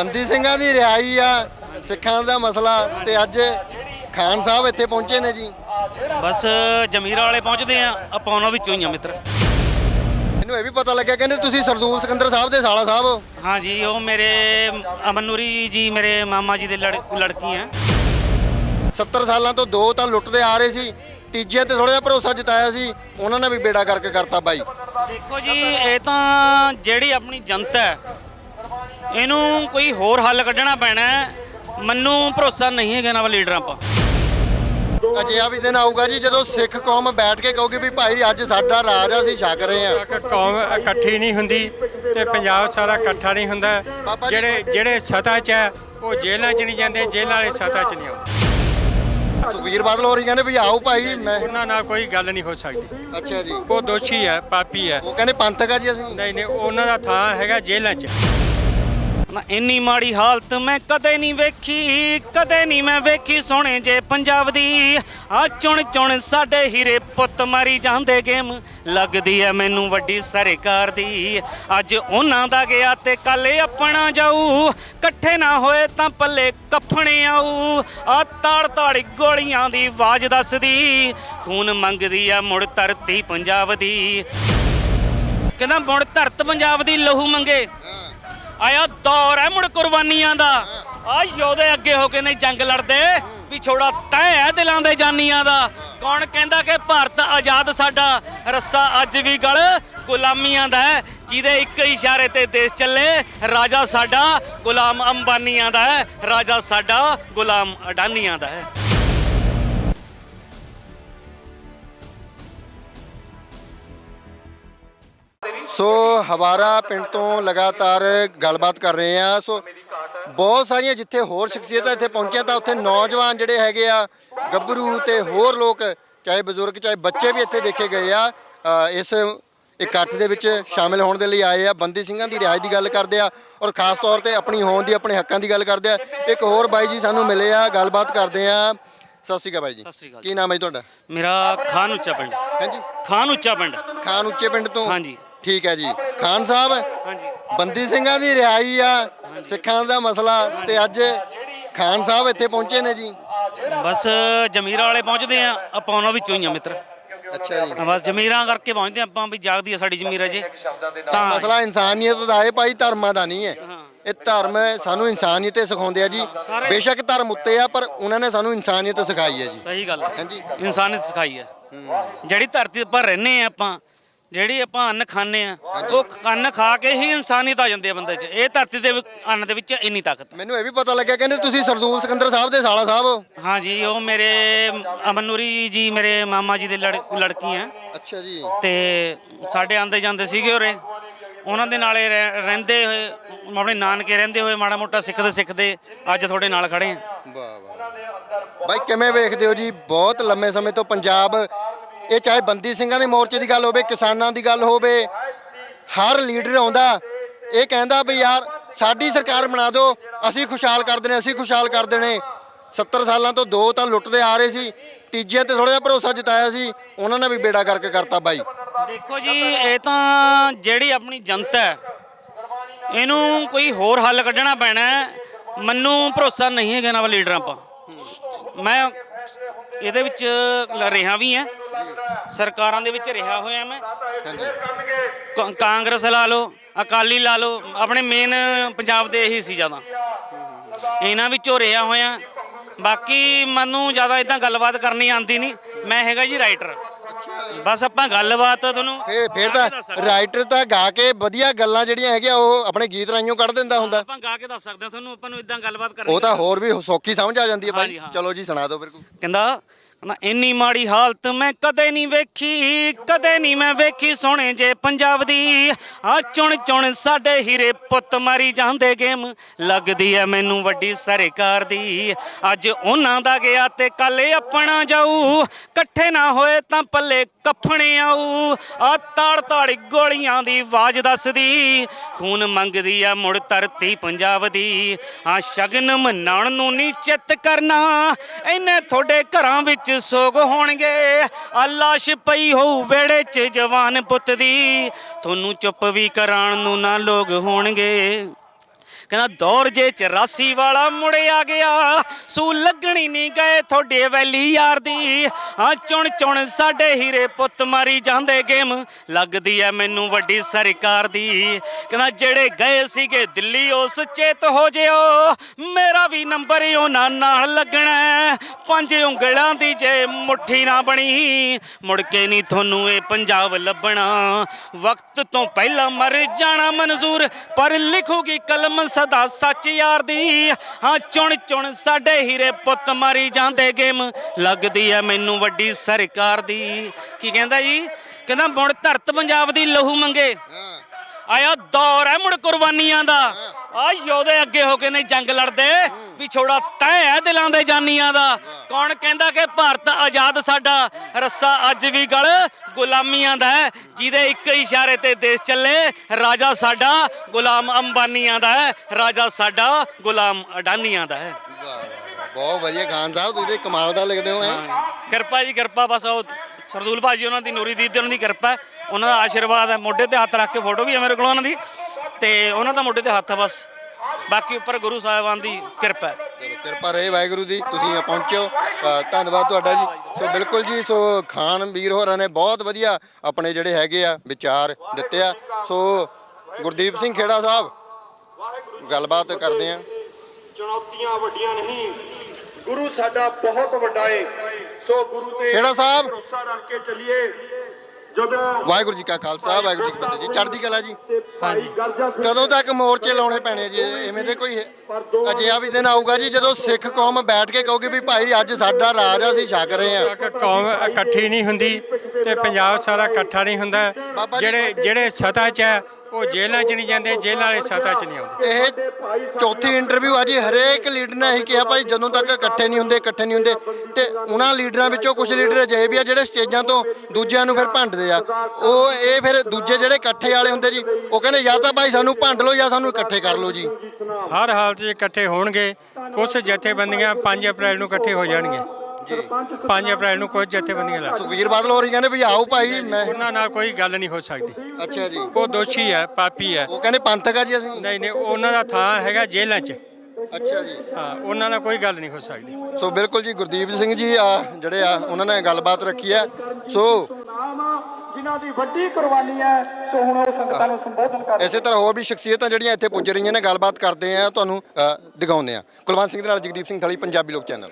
ਬੰਦੀ ਸਿੰਘਾਂ ਦੀ ਰਿਹਾਈ ਆ ਸਿੱਖਾਂ ਦਾ ਮਸਲਾ ਤੇ ਅੱਜ ਖਾਨ ਸਾਹਿਬ ਇੱਥੇ ਪਹੁੰਚੇ ਨੇ ਜੀ। ਬਸ ਜਮੀਰਾ ਵਾਲੇ ਪਹੁੰਚਦੇ ਆ ਆਪਾਂ ਉਹਨਾਂ ਵਿੱਚੋਂ ਹੀ ਆ ਮਿੱਤਰ। ਮੈਨੂੰ ਇਹ ਵੀ ਪਤਾ ਲੱਗਿਆ ਕਹਿੰਦੇ ਤੁਸੀਂ ਸਰਦੂਲ ਸਿਕੰਦਰ ਸਾਹਿਬ ਦੇ ਸਾਲਾ ਸਾਹਿਬ ਹੋ। ਹਾਂਜੀ ਉਹ ਮੇਰੇ ਅਮਨੂਰੀ ਜੀ ਮੇਰੇ ਮਾਮਾ ਜੀ ਦੇ ਲੜ- ਲੜਕੀ ਆ। 70 ਸਾਲਾਂ ਤੋਂ ਦੋ ਤਾਂ ਲੁੱਟਦੇ ਆ ਰਹੇ ਸੀ ਤੀਜੇ ਤੇ ਥੋੜਾ ਜਿਹਾ ਭਰੋਸਾ ਜਤਾਇਆ ਸੀ ਉਹਨਾਂ ਨੇ ਵੀ ਬੇੜਾ ਕਰਕੇ ਕਰਤਾ ਬਾਈ। ਦੇਖੋ ਜੀ ਇਹ ਤਾਂ ਜਿਹੜੀ ਆਪਣੀ ਜਨਤਾ ਹੈ ਇਹਨੂੰ ਕੋਈ ਹੋਰ ਹੱਲ ਕੱਢਣਾ ਪੈਣਾ ਹੈ। ਮੈਨੂੰ ਭਰੋਸਾ ਨਹੀਂ ਹੈਗਾ ਨਾ ਲੀਡਰਾਂ ਆਪਾਂ ਅਜਿਹਾ ਵੀ ਦਿਨ ਆਊਗਾ ਜੀ ਜਦੋਂ ਸਿੱਖ ਕੌਮ ਬੈਠ ਕੇ ਕਹੂਗੀ ਵੀ ਭਾਈ ਅੱਜ ਸਾਡਾ ਰਾਜ ਆ ਅਸੀਂ ਛਕ ਰਹੇ ਆ ਕੌਮ ਇਕੱਠੀ ਨਹੀਂ ਹੁੰਦੀ ਤੇ ਪੰਜਾਬ ਸਾਰਾ ਇਕੱਠਾ ਨਹੀਂ ਹੁੰਦਾ। ਬਾਬਾ ਜੀ- ਜਿਹੜੇ ਜਿਹੜੇ ਸਤਾ 'ਚ ਹੈ ਉਹ ਜੇਲ੍ਹਾਂ 'ਚ ਨਹੀਂ ਜਾਂਦੇ ਜੇਲ੍ਹਾਂ ਵਾਲੇ ਸਤਾ 'ਚ ਨਹੀਂ ਆਉਂਦੇ। ਸੁਖਵੀਰ ਬਾਦਲ ਹੋਰੀ ਕਹਿੰਦੇ ਵੀ ਆਓ ਭਾਈ ਮੈਂ ਉਹਨਾਂ ਨਾਲ ਕੋਈ ਗੱਲ ਨਹੀਂ ਹੋ ਸਕਦੀ। ਅੱਛਾ ਜੀ। ਉਹ ਦੋਸ਼ੀ ਹੈ ਪਾਪੀ ਹੈ। ਉਹ ਕਹਿੰਦੇ ਪੰਥਕ ਆ ਜੀ ਅਸੀਂ। ਨਹੀਂ ਨਹੀਂ ਉਹਨਾਂ ਦਾ ਥਾਂ ਹੈਗਾ ਜੇਲ੍ਹਾਂ 'ਚ। ਨਾ ਇੰਨੀ ਮਾੜੀ ਹਾਲਤ ਮੈਂ ਕਦੇ ਨਹੀਂ ਵੇਖੀ, ਕਦੇ ਨਹੀਂ ਮੈਂ ਵੇਖੀ ਸੋਹਣੇ ਜੇ ਪੰਜਾਬ ਦੀ। ਆ ਚੁਣ ਚੁਣ ਸਾਡੇ ਹੀਰੇ ਪੁੱਤ ਮਾਰੀ ਜਾਂਦੇ ਗੇਮ, ਲੱਗਦੀ ਐ ਮੈਨੂੰ ਵੱਡੀ ਸਰਕਾਰ ਦੀ। ਅੱਜ ਉਹਨਾਂ ਦਾ ਗਿਆ ਤੇ ਕੱਲ ਆਪਣਾ ਜਾਊ, ਇਕੱਠੇ ਨਾ ਹੋਏ ਤਾਂ ਪੱਲੇ ਕੱਫਣੇ ਆਊ। ਆ ਤਾੜ ਤਾੜੀ ਗੋਲੀਆਂ ਦੀ ਆਵਾਜ਼ ਦੱਸਦੀ, ਖੂਨ ਮੰਗਦੀ ਆ ਮੁੜ ਧਰਤੀ ਪੰਜਾਬ ਦੀ। ਕਹਿੰਦਾ ਮੁੜ ਧਰਤ ਪੰਜਾਬ ਦੀ ਲਹੂ ਮੰਗੇ। ਆਇਆ ਦੌਰ ਹੈ ਮੁੜ ਕੁਰਬਾਨੀਆਂ ਦਾ। ਆ ਯੋਧੇ ਅੱਗੇ ਹੋ ਕੇ ਨਹੀਂ ਜੰਗ ਲੜਦੇ, ਵੀ ਵਿਛੋੜਾ ਤੈ ਹੈ ਦਿਲਾਂ ਦੇ ਜਾਨੀਆਂ ਦਾ। ਕੌਣ ਕਹਿੰਦਾ ਕਿ ਭਾਰਤ ਆਜ਼ਾਦ ਸਾਡਾ, ਰੱਸਾ ਅੱਜ ਵੀ ਗਲ ਗੁਲਾਮੀਆਂ ਦਾ ਹੈ। ਜਿਹਦੇ ਇੱਕ ਇਸ਼ਾਰੇ ਤੇ ਦੇਸ਼ ਚੱਲੇ, ਰਾਜਾ ਸਾਡਾ ਗੁਲਾਮ ਅੰਬਾਨੀਆਂ ਦਾ ਹੈ। ਰਾਜਾ ਸਾਡਾ ਗੁਲਾਮ ਅਡਾਨੀਆਂ ਦਾ ਹੈ। ਸੋ ਹਵਾਰਾ ਪਿੰਡ ਤੋਂ ਲਗਾਤਾਰ ਗੱਲਬਾਤ ਕਰ ਰਹੇ ਆ ਸੋ ਬਹੁਤ ਸਾਰੀਆਂ ਜਿੱਥੇ ਹੋਰ ਸ਼ਖਸੀਅਤਾਂ ਇੱਥੇ ਪਹੁੰਚੀਆਂ ਤਾਂ ਉੱਥੇ ਨੌਜਵਾਨ ਜਿਹੜੇ ਹੈਗੇ ਆ ਗੱਭਰੂ ਤੇ ਹੋਰ ਲੋਕ ਚਾਹੇ ਬਜ਼ੁਰਗ ਚਾਹੇ ਬੱਚੇ ਵੀ ਇੱਥੇ ਦੇਖੇ ਗਏ ਆ। ਇਸ ਇਕੱਠ ਦੇ ਵਿੱਚ ਸ਼ਾਮਿਲ ਹੋਣ ਦੇ ਲਈ ਆਏ ਆ। ਬੰਦੀ ਸਿੰਘਾਂ ਦੀ ਰਿਹਾਈ ਦੀ ਗੱਲ ਕਰਦੇ ਆ ਔਰ ਖਾਸ ਤੌਰ ਤੇ ਆਪਣੀ ਹੋਂਦ ਦੀ ਆਪਣੇ ਹੱਕਾਂ ਦੀ ਗੱਲ ਕਰਦੇ ਆ। ਇੱਕ ਹੋਰ ਬਾਈ ਜੀ ਸਾਨੂੰ ਮਿਲੇ ਆ ਗੱਲਬਾਤ ਕਰਦੇ ਆ। ਸਤਿ ਸ਼੍ਰੀ ਅਕਾਲ ਬਾਈ ਜੀ। ਕੀ ਨਾਮ ਹੈ ਤੁਹਾਡਾ? ਮੇਰਾ ਖਾਨ ਉੱਚਾ ਪਿੰਡ। ਹਾਂਜੀ। ਖਾਨ ਉੱਚਾ ਪਿੰਡ। ਖਾਨ ਉੱਚੇ ਪਿੰਡ ਤੋਂ? ਹਾਂਜੀ। ਠੀਕ ਹੈ ਜੀ। ਖਾਨ ਸਾਹਿਬ ਹਾਂਜੀ। ਬੰਦੀ ਸਿੰਘਾਂ ਦੀ ਰਿਹਾਈ ਆ ਸਿੱਖਾਂ ਦਾ ਮਸਲਾ ਤੇ ਅੱਜ ਖਾਨ ਸਾਹਿਬ ਇੱਥੇ ਪਹੁੰਚੇ ਨੇ ਜੀ। ਬਸ ਜਮੀਰਾ ਵਾਲੇ ਪਹੁੰਚਦੇ ਆ ਆਪਾਂ ਉਹਨਾਂ ਵਿੱਚੋਂ ਹੀ ਆ ਮਿੱਤਰ। ਅੱਛਾ ਜੀ। ਬਸ ਜ਼ਮੀਰਾਂ ਕਰਕੇ ਪਹੁੰਚਦੇ ਆਪਾਂ ਵੀ ਜਾਗਦੀ ਆ ਸਾਡੀ ਜ਼ਮੀਰ ਅਜੇ। ਤਾਂ ਮਸਲਾ ਇਨਸਾਨੀਅਤ ਦਾ ਹੈ ਭਾਈ ਧਰਮਾਂ ਦਾ ਨਹੀਂ ਹੈ। ਇਹ ਧਰਮ ਸਾਨੂੰ ਇਨਸਾਨੀਅਤ ਹੀ ਸਿਖਾਉਂਦੇ ਆ ਜੀ। ਬੇਸ਼ੱਕ ਧਰਮ ਉੱਤੇ ਆ ਪਰ ਉਹਨਾਂ ਨੇ ਸਾਨੂੰ ਇਨਸਾਨੀਅਤ ਸਿਖਾਈ ਹੈ ਜੀ। ਸਹੀ ਗੱਲ ਹੈ ਹਾਂਜੀ। ਇਨਸਾਨੀਅਤ ਸਿਖਾਈ ਹੈ। ਜਿਹੜੀ ਧਰਤੀ ਉੱਪਰ ਰਹਿੰਦੇ ਆ ਆਪਾਂ ਜਿਹੜੀ ਆਪਾਂ ਅੰਨ ਖਾਂਦੇ ਆ ਉਹ ਅੰਨ ਖਾ ਕੇ ਹੀ ਇਨਸਾਨੀਅਤ ਆ ਜਾਂਦੀ ਹੈ ਬੰਦੇ 'ਚ। ਇਹ ਧਰਤੀ ਦੇ ਵਿੱਚ- ਅੰਨ ਦੇ ਵਿੱਚ ਇੰਨੀ ਤਾਕਤ ਹੈ। ਮੈਨੂੰ ਇਹ ਵੀ ਪਤਾ ਲੱਗਿਆ ਕਹਿੰਦੇ ਤੁਸੀਂ ਸਰਦੂਲ ਸਿਕੰਦਰ ਸਾਹਿਬ ਦੇ ਸਾਲਾ ਸਾਹਿਬ ਹੋ। ਹਾਂਜੀ ਉਹ ਮੇਰੇ ਅਮਨੂਰੀ ਜੀ ਮੇਰੇ ਮਾਮਾ ਜੀ ਦੇ ਲੜ- ਲੜਕੀ ਆ ਅੱਛਾ ਜੀ। ਤੇ ਸਾਡੇ ਆਂਦੇ ਜਾਂਦੇ ਸੀਗੇ ਉਰੇ। ਉਹਨਾਂ ਦੇ ਨਾਲੇ ਰਹਿ- ਰਹਿੰਦੇ ਹੋਏ ਆਪਣੇ ਨਾਨਕੇ ਰਹਿੰਦੇ ਹੋਏ ਮਾੜਾ ਮੋਟਾ ਸਿੱਖਦੇ ਸਿੱਖਦੇ ਅੱਜ ਤੁਹਾਡੇ ਨਾਲ ਖੜੇ ਆ ਵਾਹ ਵਾਹ। ਬਾਈ ਕਿਵੇਂ ਵੇਖਦੇ ਹੋ ਜੀ? ਬਹੁਤ ਲੰਮੇ ਸਮੇਂ ਤੋਂ ਪੰਜਾਬ ਇਹ ਚਾਹੇ ਬੰਦੀ ਸਿੰਘਾਂ ਦੇ ਮੋਰਚੇ ਦੀ ਗੱਲ ਹੋਵੇ, ਕਿਸਾਨਾਂ ਦੀ ਗੱਲ ਹੋਵੇ, ਹਰ ਲੀਡਰ ਆਉਂਦਾ, ਇਹ ਕਹਿੰਦਾ ਵੀ ਯਾਰ ਸਾਡੀ ਸਰਕਾਰ ਬਣਾ ਦਿਓ, ਅਸੀਂ ਖੁਸ਼ਹਾਲ ਕਰ ਦੇਣੇ, ਅਸੀਂ ਖੁਸ਼ਹਾਲ ਕਰ ਦੇਣੇ। 70 ਸਾਲਾਂ ਤੋਂ ਦੋ ਤਾਂ ਲੁੱਟਦੇ ਆ ਰਹੇ ਸੀ ਤੀਜੇ ਤੇ ਥੋੜਾ ਜਿਹਾ ਭਰੋਸਾ ਜਤਾਇਆ ਸੀ, ਉਹਨਾਂ ਨੇ ਵੀ ਬੇੜਾ ਕਰਕੇ ਕਰਤਾ ਬਾਈ। ਦੇਖੋ ਜੀ, ਇਹ ਤਾਂ ਜਿਹੜੀ ਆਪਣੀ ਜਨਤਾ ਹੈ, ਇਹਨੂੰ ਕੋਈ ਹੋਰ ਹੱਲ ਕੱਢਣਾ ਪੈਣਾ ਮੈਨੂੰ ਭਰੋਸਾ ਨਹੀਂ ਹੈਗਾ ਨਾ ਲੀਡਰਾਂ ਆਪਾਂ। ਮੈਂ ਇਹਦੇ ਵਿੱਚ ਰਿਹਾ ਵੀ ਹਾਂ। ਸਰਕਾਰਾਂ ਦੇ ਵਿੱਚ ਰਿਹਾ ਹੋਇਆ ਮੈਂ। ਕ- ਕਾਂਗਰਸ ਲਾ ਲਓ, ਅਕਾਲੀ ਲਾ ਲਓ, ਆਪਣੇ ਮੇਨ ਪੰਜਾਬ ਦੇ ਇਹੀ ਸੀ ਜ਼ਿਆਦਾ। ਇਹਨਾਂ ਵਿੱਚੋਂ ਰਿਹਾ ਹੋਇਆ। ਬਾਕੀ ਮੈਨੂੰ ਜ਼ਿਆਦਾ ਇਦਾਂ ਗੱਲਬਾਤ ਕਰਨੀ ਆਉਂਦੀ ਨਹੀਂ। ਮੈਂ ਹੈਗਾ ਜੀ ਰਾਈਟਰ ਬਸ ਆਪਾਂ ਗੱਲਬਾਤ ਤੁਹਾਨੂੰ ਫੇਰ ਫੇਰ ਗਾ ਤਾਂ ਕੇ ਦੱਸ ਸਕਦੇ। ਰਾਈਟਰ ਤਾਂ ਗਾ ਕੇ ਵਧੀਆ ਗੱਲਾਂ ਜਿਹੜੀਆਂ ਹੈਗੀਆਂ ਉਹ ਆਪਣੇ ਗੀਤ ਰਾਈਆਂ ਕੱਢ ਦਿੰਦਾ ਹੁੰਦਾ ਆਪਾਂ ਗਾ ਕੇ ਦੱਸ ਸਕਦੇ ਹਾਂ ਤੁਹਾਨੂੰ ਆਪਾਂ ਨੂੰ ਇਦਾਂ ਗੱਲਬਾਤ ਕਰਨੀ ਉਹ ਤਾਂ ਹੋਰ ਵੀ ਸੌਖੀ ਸਮਝ ਆ ਜਾਂਦੀ ਹੈ ਹਾਂਜੀ, ਹਾਂ। ਚਲੋ ਜੀ ਸੁਣਾ ਦਿਓ ਫਿਰ ਕੋਈ ਕਹਿੰਦਾ ਨਾ ਇੰਨੀ ਮਾੜੀ ਹਾਲਤ ਮੈਂ ਕਦੇ ਨਹੀਂ ਵੇਖੀ, ਕਦੇ ਨਹੀਂ ਮੈਂ ਵੇਖੀ ਸੋਹਣੇ ਜੇ ਪੰਜਾਬ ਦੀ। ਆ ਚੁਣ ਚੁਣ ਸਾਡੇ ਹੀਰੇ ਪੁੱਤ ਮਾਰੀ ਜਾਂਦੇ ਗੇਮ, ਲੱਗਦੀ ਐ ਮੈਨੂੰ ਵੱਡੀ ਸਰਕਾਰ ਦੀ। ਅੱਜ ਉਹਨਾਂ ਦਾ ਗਿਆ ਤੇ ਕੱਲ ਆਪਣਾ ਜਾਊ, ਇਕੱਠੇ ਨਾ ਹੋਏ ਤਾਂ ਪੱਲੇ ਕੱਫਣੇ ਆਊ। ਆ ਤਾੜ ਤਾੜੀ ਗੋਲੀਆਂ ਦੀ ਆਵਾਜ਼ ਦੱਸਦੀ, ਖੂਨ ਮੰਗਦੀ ਆ ਮੁੜ ਧਰਤੀ ਪੰਜਾਬ ਦੀ। ਆ ਸ਼ਗਨ ਮਨਾਉਣ ਨੂੰ ਨਹੀਂ ਚਿੱਤ ਕਰਨਾ, ਇਹਨੇ ਤੁਹਾਡੇ ਘਰਾਂ ਵਿੱਚ ਸੋਗ ਹੋਣਗੇ। ਲਾਸ਼ ਪਈ ਹੋਊ ਵਿਹੜੇ 'ਚ ਜਵਾਨ ਪੁੱਤ ਦੀ। ਤੁਹਾਨੂੰ ਚੁੱਪ ਵੀ ਕਰਾਉਣ ਨੂੰ ਨਾ ਲੋਕ ਹੋਣਗੇ। ਕਹਿੰਦਾ, ਦੌਰ ਜੇ 84 ਵਾਲਾ ਮੁੜਿਆ ਗਿਆ। ਸੂ ਲੱਗਣੀ ਨਹੀਂ ਗਏ ਤੁਹਾਡੇ ਵੈਲੀ ਯਾਰ ਦੀ। ਆ ਚੁਣ ਚੁਣ ਸਾਡੇ ਹੀਰੇ ਪੁੱਤ ਮਾਰੀ ਜਾਂਦੇ ਗੇਮ। ਲੱਗਦੀ ਐ ਮੈਨੂੰ ਵੱਡੀ ਸਰਕਾਰ ਦੀ। ਕਹਿੰਦਾ, ਜਿਹੜੇ ਗਏ ਸੀਗੇ ਦਿੱਲੀ, ਉਹ ਸੁਚੇਤ ਹੋ ਜਿਓ। ਮੇਰਾ ਨੰਬਰ ਉਹਨਾਂ ਨਾਲ ਲੱਗਣਾ ਪੰਜ ਉਂਗਲਾਂ ਦੀ ਜੇ ਮੁੱਠੀ ਨਾ ਬਣੀ, ਮੁੜ ਕੇ ਨਹੀਂ ਤੁਹਾਨੂੰ ਇਹ ਪੰਜਾਬ ਲੱਭਣਾ। ਵਕਤ ਤੋਂ ਪਹਿਲਾਂ ਮਰ ਜਾਣਾ ਮਨਜ਼ੂਰ, ਪਰ ਲਿਖੂਗੀ ਕਲਮ ਸਦਾ ਸੱਚ ਯਾਰ ਦੀ। ਹਾਂ, ਚੁਣ ਚੁਣ ਸਾਡੇ ਹੀਰੇ ਪੁੱਤ ਮਾਰੀ ਜਾਂਦੇ ਗੇਮ। ਲੱਗਦੀ ਐ ਮੈਨੂੰ ਵੱਡੀ ਸਰਕਾਰ ਦੀ। ਕੀ ਕਹਿੰਦਾ ਜੀ? ਕਹਿੰਦਾ, ਮੁੜ ਧਰਤ ਪੰਜਾਬ ਦੀ ਲਹੂ ਮੰਗੇ। ਆਇਆ ਦੌਰ ਹੈ ਮੁੜ ਕੁਰਬਾਨੀਆਂ ਦਾ। ਆ ਯੋਧੇ ਅੱਗੇ ਹੋ ਕੇ ਨੇ ਜੰਗ ਲੜਦੇ ਵਿਛੋੜਾ ਤੈ ਹੈ ਦਿਲਾਂ ਦੇ ਜਾਨੀਆਂ ਦਾ। ਕੌਣ ਕਹਿੰਦਾ ਕਿ ਭਾਰਤ ਆਜ਼ਾਦ ਸਾਡਾ ਰੱਸਾ ਅੱਜ ਵੀ ਗਲ ਗੁਲਾਮੀਆਂ ਦਾ ਹੈ। ਜਿਹਦੇ ਇੱਕ ਇਸ਼ਾਰੇ ਤੇ ਦੇਸ਼ ਚੱਲੇ ਰਾਜਾ ਸਾਡਾ ਗੁਲਾਮ ਅੰਬਾਨੀਆਂ ਦਾ ਹੈ। ਰਾਜਾ ਸਾਡਾ ਗੁਲਾਮ ਅਡਾਨੀਆਂ ਦਾ ਹੈ। ਬਹੁਤ ਵਧੀਆ ਖਾਨ ਸਾਹਿਬ ਤੁਸੀਂ ਕਮਾਲ ਦਾ ਲਿਖਦੇ ਹੋ। ਹੈਂ। ਕਿਰਪਾ ਜੀ ਕਿਰਪਾ ਬਸ ਉਹ ਸਰਦੂਲ ਭਾਜੀ ਉਹਨਾਂ ਦੀ ਨੂਰੀ ਦੀਦੀ ਉਹਨਾਂ ਦੀ ਕਿਰਪਾ ਹੈ। ਉਹਨਾਂ ਦਾ ਆਸ਼ੀਰਵਾਦ ਹੈ। ਮੋਢੇ ਤੇ ਹੱਥ ਰੱਖ ਕੇ ਫੋਟੋ ਵੀ ਹੈ ਮੇਰੇ ਕੋਲ ਉਹਨਾਂ ਦੀ। ਤੇ ਉਹਨਾਂ ਦਾ ਮੋਢੇ ਤੇ ਹੱਥ ਹੈ ਬਸ। ਬਾਕੀ ਉੱਪਰ ਗੁਰੂ ਸਾਹਿਬਾਨ ਦੀ ਕਿਰਪਾ ਹੈ। ਚਲੋ ਕਿਰਪਾ ਰਹੇ ਵਾਹਿਗੁਰੂ ਦੀ। ਤੁਸੀਂ ਪਹੁੰਚਿਓ ਅ, ਧੰਨਵਾਦ ਤੁਹਾਡਾ ਜੀ। ਸੋ ਬਿਲਕੁਲ ਜੀ ਸੋ ਖਾਨ ਵੀਰ ਹੋਰਾਂ ਨੇ ਬਹੁਤ ਵਧੀਆ ਆਪਣੇ ਜਿਹੜੇ ਹੈਗੇ ਆ ਵਿਚਾਰ ਦਿੱਤੇ ਆ। ਸੋ ਗੁਰਦੀਪ ਸਿੰਘ ਖੇੜਾ ਸਾਹਿਬ ਗੱਲਬਾਤ ਕਰਦੇ ਆ। ਚੁਣੌਤੀਆਂ ਵੱਡੀਆਂ ਨਹੀਂ। ਗੁਰੂ ਸਾਡਾ ਬਹੁਤ ਵੱਡਾ ਏ। ਸੋ ਗੁਰੂ ਤੇ ਖੇੜਾ ਸਾਹਿਬ। ਭਰੋਸਾ ਰੱਖ ਕੇ ਚੱਲੀਏ। ਜਦੋਂ ਵਾਹਿਗੁਰੂ ਜੀ ਕਾ ਖਾਲਸਾ ਵਾਹਿਗੁਰੂ ਜੀ ਕੀ ਫਤਿਹ ਜੀ। ਚੜ੍ਹਦੀ ਕਲਾ ਜੀ। ਸਿੰਘ ਕਦੋਂ ਤੱਕ ਮੋਰਚੇ ਲਾਉਣੇ ਪੈਣੇ ਜੀ? ਐਵੇਂ ਦੇ ਕੋਈ ਅਜਿਹਾ ਵੀ ਦਿਨ ਆਊਗਾ ਜੀ ਜਦੋਂ ਸਿੱਖ ਕੌਮ ਬੈਠ ਕੇ ਕਹੂਗੀ ਵੀ ਭਾਈ ਅੱਜ ਸਾਡਾ ਰਾਜ ਆ ਅਸੀਂ ਛਕ ਰਹੇ ਆ ਕੌਮ ਇਕੱਠੀ ਨਹੀਂ ਹੁੰਦੀ ਤੇ ਪੰਜਾਬ ਸਾਰਾ ਇਕੱਠਾ ਨਹੀਂ ਹੁੰਦਾ। ਜਿਹੜੇ ਜਿਹੜੇ ਸਤਾ 'ਚ ਹੈ ਉਹ ਜੇਲ੍ਹਾਂ 'ਚ ਨਹੀਂ ਜਾਂਦੇ ਜੇਲ੍ਹਾਂ ਵਾਲੇ ਸਤਾ 'ਚ ਨਹੀਂ ਆਉਂਦੇ। ਇਹ ਚੌਥੀ ਇੰਟਰਵਿਊ ਆ ਜੀ ਹਰੇਕ ਲੀਡਰ ਨੇ ਇਹੀ ਕਿਹਾ ਭਾਈ ਜਦੋਂ ਤੱਕ ਇਕੱਠੇ ਨਹੀਂ ਹੁੰਦੇ ਇਕੱਠੇ ਨਹੀਂ ਹੁੰਦੇ ਤੇ ਉਹਨਾਂ ਲੀਡਰਾਂ ਵਿੱਚੋਂ ਕੁਝ ਲੀਡਰ ਅਜਿਹੇ ਵੀ ਆ ਜਿਹੜੇ ਸਟੇਜਾਂ ਤੋਂ ਦੂਜਿਆਂ ਨੂੰ ਫਿਰ ਭੰਡਦੇ ਆ। ਉਹ ਇਹ ਫਿਰ ਦੂਜੇ ਜਿਹੜੇ ਇਕੱਠੇ ਵਾਲੇ ਹੁੰਦੇ ਜੀ ਉਹ ਕਹਿੰਦੇ ਜਾਂ ਤਾਂ ਭਾਈ ਸਾਨੂੰ ਭੰਡ ਲਓ ਜਾਂ ਸਾਨੂੰ ਇਕੱਠੇ ਕਰ ਲਓ ਜੀ। ਹਰ ਹਾਲਤ 'ਚ ਇਕੱਠੇ ਹੋਣਗੇ ਕੁਝ ਜਥੇਬੰਦੀਆਂ 5 ਅਪ੍ਰੈਲ ਨੂੰ ਇਕੱਠੇ ਹੋ ਜਾਣਗੇ ਜੀ। 5 ਅਪ੍ਰੈਲ ਨੂੰ ਕੁਝ ਜਥੇਬੰਦੀਆਂ ਲੜ ਸੁਖਵੀਰ ਬਾਦਲ ਹੋਰੀ ਕਹਿੰਦੇ ਵੀ ਆਓ ਭਾਈ ਮੈਂ ਉਹਨਾਂ ਨਾਲ ਕੋਈ ਗੱਲ ਨਹੀਂ ਹੋ ਸਕਦੀ। ਅੱਛਾ ਜੀ। ਉਹ ਦੋਸ਼ੀ ਹੈ ਪਾਪੀ ਹੈ। ਉਹ ਕਹਿੰਦੇ ਪੰਥਕ ਆ ਜੀ ਅਸੀਂ। ਨਹੀਂ ਨਹੀਂ ਉਹਨਾਂ ਦਾ ਥਾਂ ਹੈਗਾ ਜੇਲ੍ਹਾਂ 'ਚ। ਅੱਛਾ ਜੀ। ਹਾਂ ਉਹਨਾਂ ਨਾਲ ਕੋਈ ਗੱਲ ਨਹੀਂ ਹੋ ਸਕਦੀ। ਸੋ ਬਿਲਕੁਲ ਜੀ ਗੁਰਦੀਪ ਸਿੰਘ ਜੀ ਆ ਜਿਹੜੇ ਆ ਉਹਨਾਂ ਨੇ ਗੱਲਬਾਤ ਰੱਖੀ ਹੈ। ਸੋ ਨਾਮ ਜਿਨ੍ਹਾਂ ਦੀ ਵੱਡੀ ਕੁਰਬਾਨੀ ਹੈ ਸੋ ਹੁਣ ਉਹ ਸੰਗਤਾਂ ਨੂੰ ਸੰਬੋਧਨ ਕਰ ਇਸੇ ਤਰ੍ਹਾਂ ਹੋਰ ਵੀ ਸ਼ਖਸੀਅਤਾਂ ਜਿਹੜੀਆਂ ਇੱਥੇ ਪੁੱਜ ਰਹੀਆਂ ਨੇ ਗੱਲਬਾਤ ਕਰਦੇ ਆ ਤੁਹਾਨੂੰ ਅ, ਦਿਖਾਉਂਦੇ ਆ। ਕੁਲਵੰਤ ਸਿੰਘ ਦੇ ਨਾਲ ਜਗਦੀਪ ਸਿੰਘ ਥਲੀ ਪੰਜਾਬੀ ਲੋਕ ਚੈਨਲ।